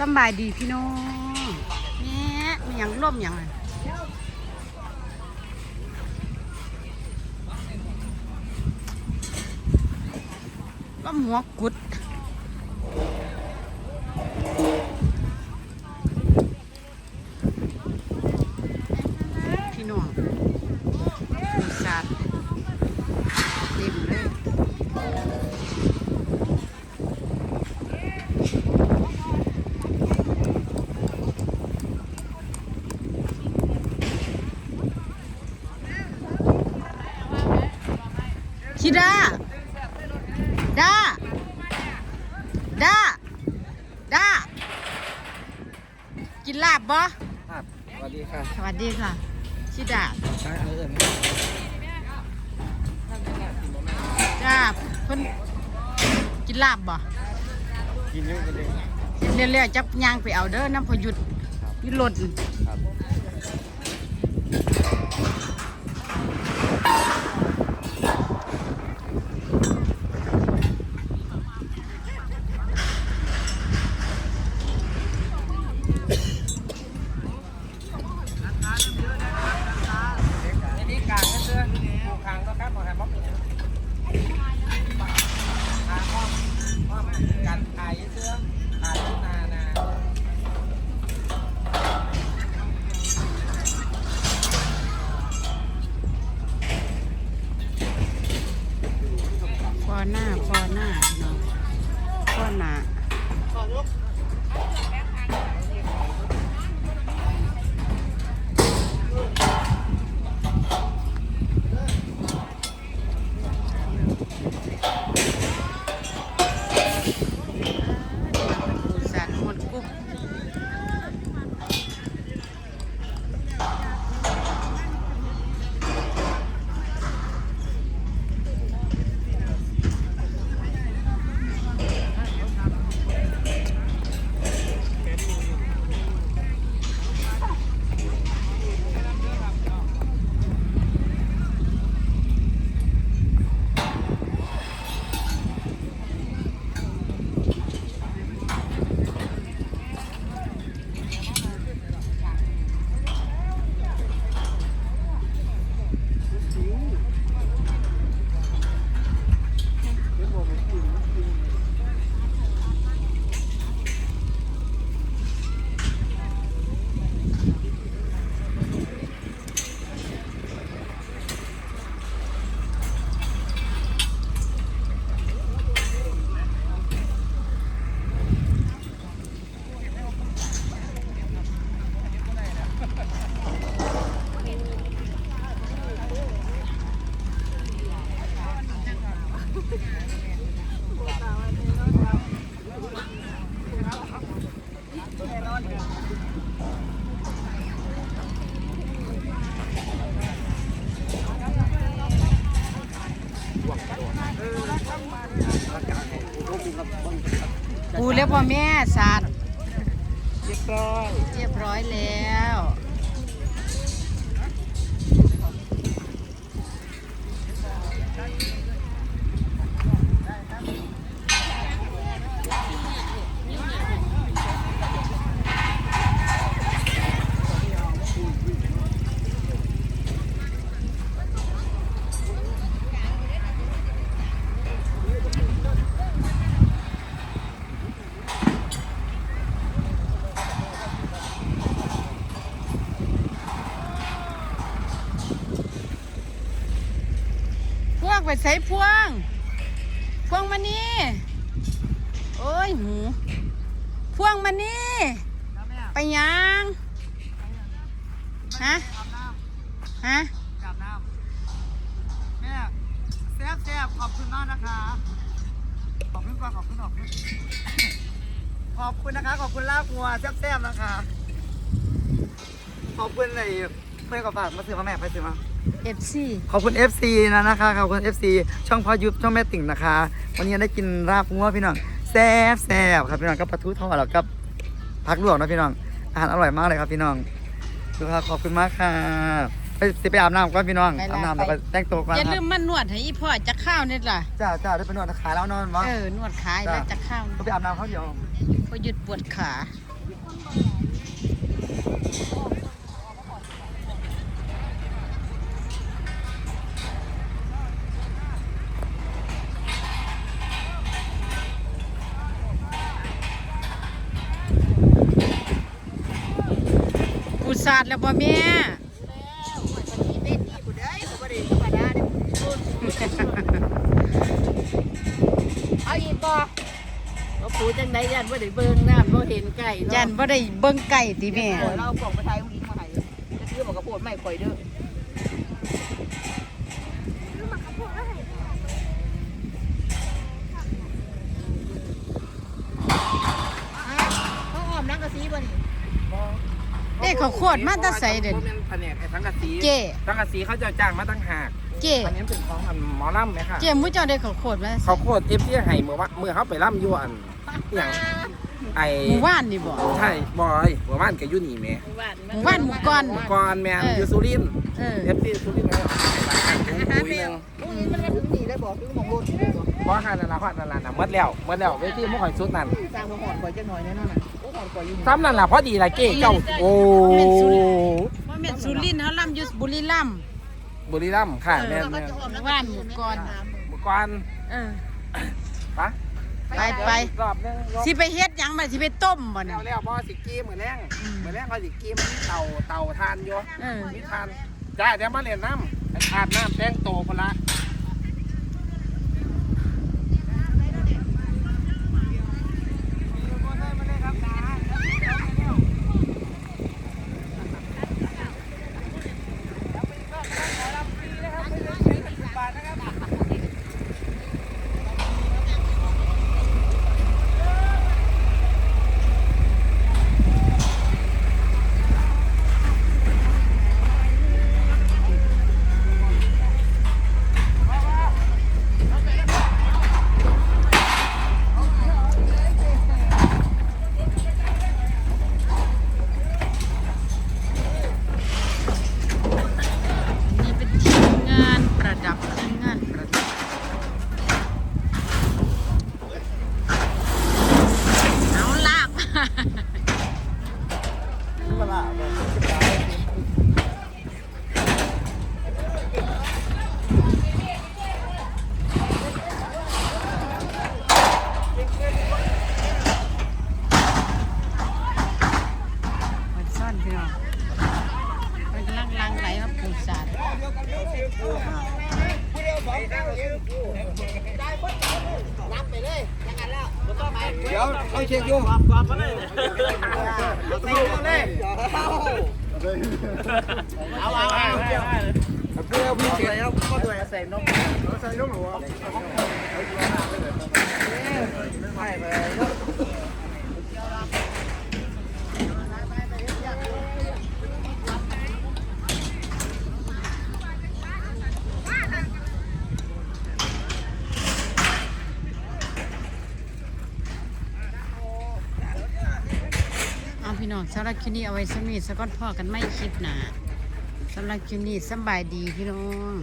สบายดีพี่น้องแม่มีอย่างล่มอย่างไรล่มหัวกุด พี่น้องปูสาดเต็มเลย คิดาดาดาดากินลาบบ่ครับสวัสดีค่ะสวัสดีค่ะชิดาใช้เอาเอิญจ้าเพิ่นกินลาบบ่กินเยอะกันเลยเรื่อยๆจับยางไปเอาเด้อน้ำพอหยุดอยุดรถครับ อันนี้กลางนะเสื้อผูกคางก็ครับของแฮมม็อกนี่คางอ้อมอ้อมกันถ่ายเสื้อถ่ายทุ่งนานา ฟอหน้าฟอหน้าเนาะฟอหน้า พ่อแม่สาดเรียบร้อยเรียบร้อยแล้ว ไปใส่พวง พวงมานี่โอ้ยหู พวงมานี่ไปยังฮะฮะกับน้ำแม่แซ่บแซ่บขอบคุณมากนะคะ ขอบคุณก่อนขอบคุณขอบคุณขอบคุณนะคะ ขอบคุณลาบงัวแซ่บแซ่บนะคะ ขอบคุณไอ้ เพื่อนกับฝากมาซื้อมาแม่ไปซื้อมาเอฟซีขอบคุณ FC นะนะคะขอบคุณ FC ช่องพ่อยุบช่องแม่ติ่งนะคะ วันนี้ได้กินราบงัวพี่น้องแซ่บแซ่บครับพี่น้องกับปลาทูทอดแล้วกับผักลวกนะพี่น้อง อาหารอร่อยมากเลยครับพี่น้องดูครับขอบคุณมากค่ะไปสิไปอาบน้ำก่อนพี่น้องอาบน้ำแล้วก็แต่งตัวก่อนอย่าครัลืบมมันนวดให้อีพ่อจะข้าวนี่ล่ะ จ้าจ้าได้ไปนวดขาแล้วนอนวะ เออนวดขายแล้วจะข้าวก็ไปอาบน้ำเขาเดียว พอหยุดปวดขาาดแล้วบ่แม่เอาอีกบ่เอาปูจังไดยันบ่ได้เบิ่งน้ำบ่เห็นไก่ยัเนาะนบ่ได้เบิ่งไก่ติแม่โอ้ยเราเอากล่องไปทายอุ้งอิงมาให้จะซื้อบอกกระโปดไม่ข่อยเด้อเขาอ้อมนังกะซีบ่นี่ เด้เขาวโคตรมาแตะใส่เด่นบ่เป็นแผนกไอ้ทั้งกะสีเจ้ทั้งกะสีเขาจะจ้างมาตั้งหากเจ้อันนี้เป็นของอันหมอลำไหมค่ะเจ้มุ้เจ้าได้เขาวโคตรมาเขาโคตรเอฟที่ให้เมื่อวะเมื่อเขาไปล่ำอยู่อันอหย่างไอ้หมู่บ้านนี่บ่ใช่บอยเมื่อวานกับยูนี่แม่หมู่บ้านหมู่ก้อน ก่อนแม่นเอออ ยู่สุรินทร์เออ เอฟที่สุรินทร์เขาปุ๋ยหนึงอุ้งอิงมันมาถึงนี่ได้บอกถึงหมองรถเลยบ่เพราะ ค่ะนั่นละเพราะนั่นละน่ะหมดแล้วหมดแล้วเวทีมุข่อยสุดนั่นสร้างบ่หอดข่อยจังหน่อยแน่นอนน่ะโอ้หอดข่อยอยู่นี่ซ้ำนั่นล่ะพอดีละเก้เจ้าโอ้ว่าแม่นสุรินทร์เฮาล่ำอยู่บุรีรัมย์บุรีรัมย์ค่ะแม่นเขาแม่นจะอ้อมนังบ้านหมู่ก้อนเมื่อก่อนเออ ปะไปไป รอบนึงรอบ สิไปเฮ็ดหยังบ่สิไปต้มบ่น่ะแล้วแล้วพอสิกีเหมือนแรงเหมือนแรงพอสิกีมันมีเต่าเต่าทานอยู่เออมีทานจ้าเดี๋ยวมาเรียนน้ำไอ้ทานน้ำแป้งโตคนละ นี่เป็นทีมงานประดับทีมงานประดับเอาลาก มันซ่อนพี่น้องมันกำลังลังไหล ครับปูสาดรับไปเลยจังกันแล้วบ่ต้องไปเดี๋ยวเขาเช็คอยู่เอาเอาเอาเพื่อพี่เช็คก็ด้วยใส่นมเอาพี่น้ องสำหรับคลิปนี้เอาไว้สมีสะก้อนพ่อกันไม่คลิปหนาสำหรับคลิปนี้สบายดีพี่น้อง